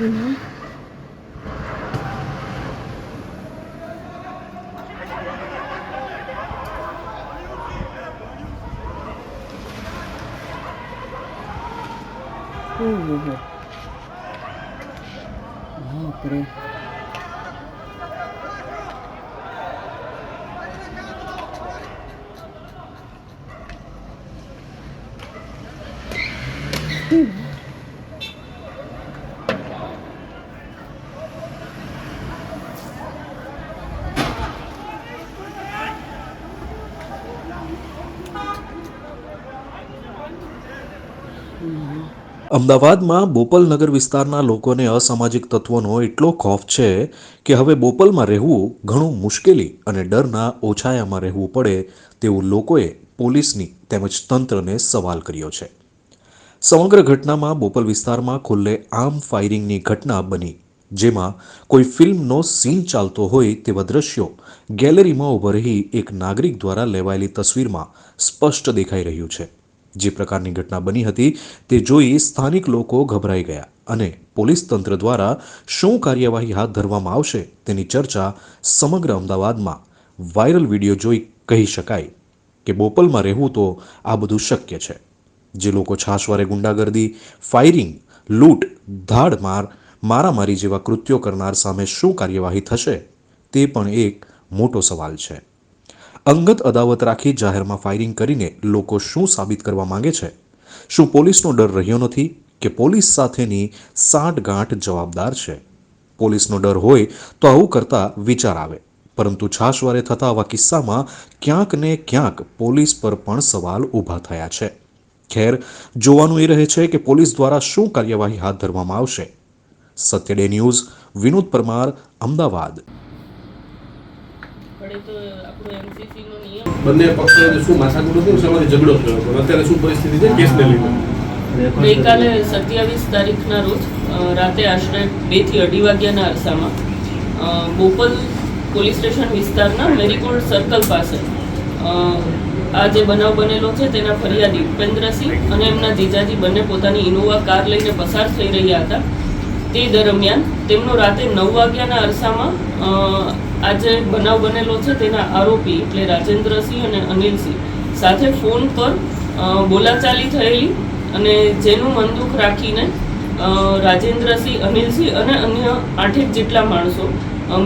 嗯。哦。啊！对。嗯。અમદાવાદમાં બોપલ નગર વિસ્તારના લોકોને અસામાજિક તત્વોનો એટલો ખોફ છે કે હવે બોપલમાં રહેવું ઘણું મુશ્કેલી અને ડરના ઓછાયામાં રહેવું પડે તેવું લોકોએ પોલીસની તેમજ તંત્રને સવાલ કર્યો છે. સમગ્ર ઘટનામાં બોપલ વિસ્તારમાં ખુલ્લે આમ ફાયરિંગની ઘટના બની, જેમાં કોઈ ફિલ્મનો સીન ચાલતો હોય તેવા દ્રશ્યો ગેલેરીમાં ઊભા રહી એક નાગરિક દ્વારા લેવાયેલી તસવીરમાં સ્પષ્ટ દેખાઈ રહ્યું છે. જે પ્રકારની ઘટના બની હતી તે જોઈ સ્થાનિક લોકો ગભરાઈ ગયા અને પોલીસ તંત્ર દ્વારા શું કાર્યવાહી હાથ ધરવામાં આવશે તેની ચર્ચા સમગ્ર અમદાવાદમાં વાયરલ વીડિયો જોઈ કહી શકાય કે બોપલમાં રહેવું તો આ બધું શક્ય છે. જે લોકો છાશવારે ગુંડાગર્દી, ફાયરિંગ, લૂંટ ધાડમાર મારામારી જેવા કૃત્યો કરનાર સામે શું કાર્યવાહી થશે તે પણ એક મોટો સવાલ છે. અંગત અદાવત રાખી જાહેરમાં ફાયરિંગ કરીને લોકો શું સાબિત કરવા માંગે છે? શું પોલીસનો ડર રહ્યો નથી કે પોલીસ સાથેની સાંઠગાંઠ જવાબદાર છે? પોલીસનો ડર હોય તો આવું કરતા વિચાર આવે. પરંતુ છાશવારે થતા આવા કિસ્સામાં ક્યાંક ને ક્યાંક પોલીસ પર પણ સવાલ ઊભા થયા છે. ખેર, જોવાનું એ રહે છે કે પોલીસ દ્વારા શું કાર્યવાહી હાથ ધરવામાં આવશે. Satya day news, Vinod Parmar, Ahmedabad. બંને પક્ષે શું માથાકૂટ હતી શેમાંથી ઝઘડો થયો હતો. અત્યારે શું પરિસ્થિતિ છે? કેસને લઈને ગઈકાલે સત્યાવીસ તારીખના રોજ રાતે આશરે બેથી અઢી વાગ્યાના અરસામાં બોપલ પોલીસ સ્ટેશન વિસ્તારના મેરીગોલ્ડ સર્કલ પાસે આ જે બનાવ બનેલો છે તેના ફરિયાદી ઉપેન્દ્રસિંહ અને એમના જીજાજી બંને પોતાની ઇનોવા કાર લઈને પસાર થઈ રહ્યા હતા. તે દરમિયાન તેમનો રાતે નવ વાગ્યાના અરસામાં આજે બનાવ બનેલો છે તેના આરોપી એટલે રાજેન્દ્રસિંહ અને અનિલસિંહ. સાથે ફોન પર બોલાચાલી થયેલી અને જેનું મનદુખ રાખીને રાજેન્દ્રસિંહ, અનિલસિંહ અને અન્ય આઠેક જેટલા માણસો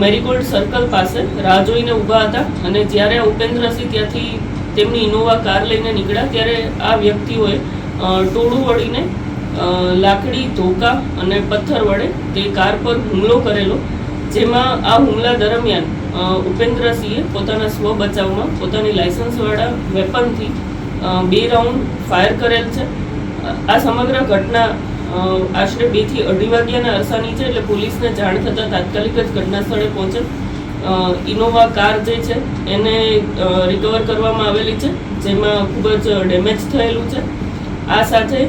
મેરીગોલ્ડ સર્કલ પાસે રાહ જોઈને ઊભા હતા અને જ્યારે ઉપેન્દ્રસિંહ ત્યાંથી તેમની ઇનોવા કાર લઈને નીકળ્યા ત્યારે આ વ્યક્તિઓએ ટોળું વળીને લાકડી, ધોકા અને પથ્થર વડે તે કાર પર હુમલો કરેલો, જેમાં આ હુમલા દરમિયાન ઉપેન્દ્રસિંહે પોતાના સ્વ બચાવમાં પોતાની લાયસન્સવાળા વેપનથી બે રાઉન્ડ ફાયર કરેલ છે. આ સમગ્ર ઘટના આશરે બેથી અઢી વાગ્યાના અરસાની છે, એટલે પોલીસને જાણ થતાં તાત્કાલિક જ ઘટના સ્થળે પહોંચે ઇનોવા કાર જે છે, એને રિકવર કરવામાં આવેલી છે, જેમાં ખૂબ જ ડેમેજ થયેલું છે. આ સાથે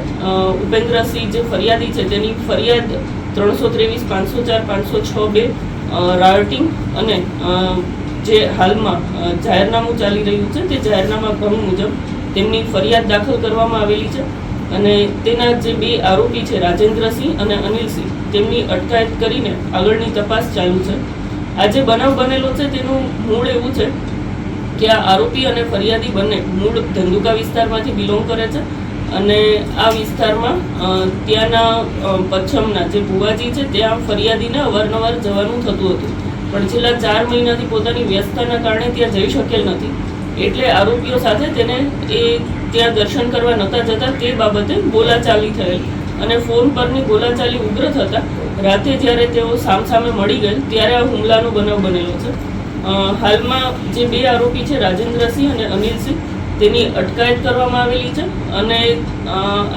ઉપેન્દ્રસિંહ જે ફરિયાદી છે, તેની ફરિયાદ ત્રણસો ત્રેવીસ, પાંચસો ચાર, પાંચસો છ બે રાયોટિંગ અને જે હાલમાં જાહેરનામું ચાલી રહ્યું છે, તે જાહેરનામા ભંગ મુજબ તેમની ફરિયાદ દાખલ કરવામાં આવેલી છે અને તેના જે બે આરોપી છે, રાજેન્દ્રસિંહ અને અનિલસિંહ, તેમની અટકાયત કરીને આગળની તપાસ ચાલુ છે. આ જે બનાવ બનેલો છે, તેનું મૂળ એવું છે કે આ આરોપી અને ફરિયાદી બંને મૂળ ધંધુકા વિસ્તારમાંથી બિલોંગ કરે છે અને આ વિસ્તારમાં ત્યાંના પચ્છમના જે ભુવાજી છે, ત્યાં ફરિયાદીને અવારનવાર જવાનું થતું હતું. પણ છેલ્લા ચાર મહિનાથી પોતાની વ્યસ્તતાના કારણે ત્યાં જઈ શકેલ નથી. એટલે આરોપીઓ સાથે તેને એ ત્યાં દર્શન કરવા નહોતા જતા, તે બાબતે બોલાચાલી થયેલ. અને ફોન પરની બોલાચાલી ઉગ્ર થતાં, રાતે જ્યારે તેઓ સામસામે મળી ગયેલ, ત્યારે આ હુમલાનો બનાવ બનેલો છે. હાલમાં જે બે આરોપી છે, રાજેન્દ્રસિંહ અને અનિલસિંહ તેની અટકાયત કરવામાં આવેલી છે અને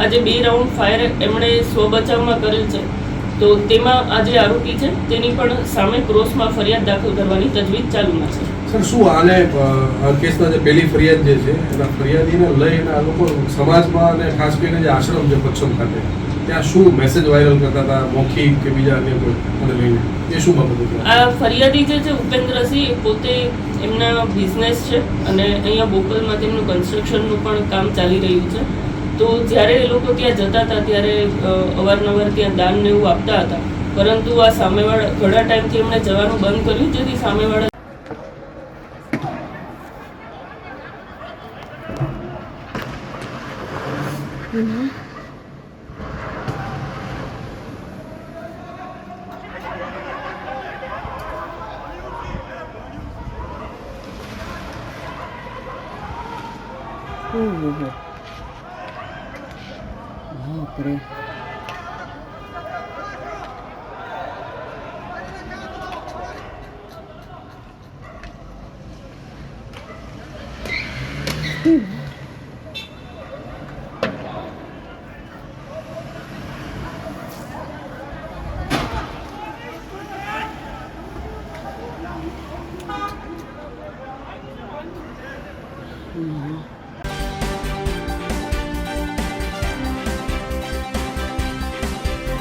આજે બે રાઉન્ડ ફાયર એમણે સ્વબચાવમાં કરેલ છે. તો તેમાં આ જે આરોપી છે, તેની પણ સામે ક્રોસમાં ફરિયાદ દાખલ કરવાની તજવીજ ચાલુમાં છે. સર, શું આને આ કેસના જે પહેલી ફરિયાદ જે છે, એના ફરિયાદીને લઈને આ લોકો સમાજમાં અને ખાસ કરીને જે આશ્રમ છે, પક્ષમ ખાતે? ત્યાં શું મેસેજ વાયરલ કરતા હતા મોખી કે બીજા અન્ય કોઈ? આને લઈને? એ શું બાબત હતી? આ ફરિયાદી જે છે ઉપેન્દ્રસિંહ પોતે એમના બિઝનેસ છે અને અહીંયા બોપલમાં તેમનું કન્સ્ટ્રક્શનનું પણ કામ ચાલી રહ્યું છે. તો જ્યારે એ લોકો ત્યાં જતા હતા ત્યારે અવારનવાર ત્યાં દાન ને એવું આપતા હતા. પરંતુ આ સામેવાળા ઘણા ટાઈમથી એમણે જવાનું બંધ કર્યું જેથી સામેવાળા військового Гапри. Mm-hmm.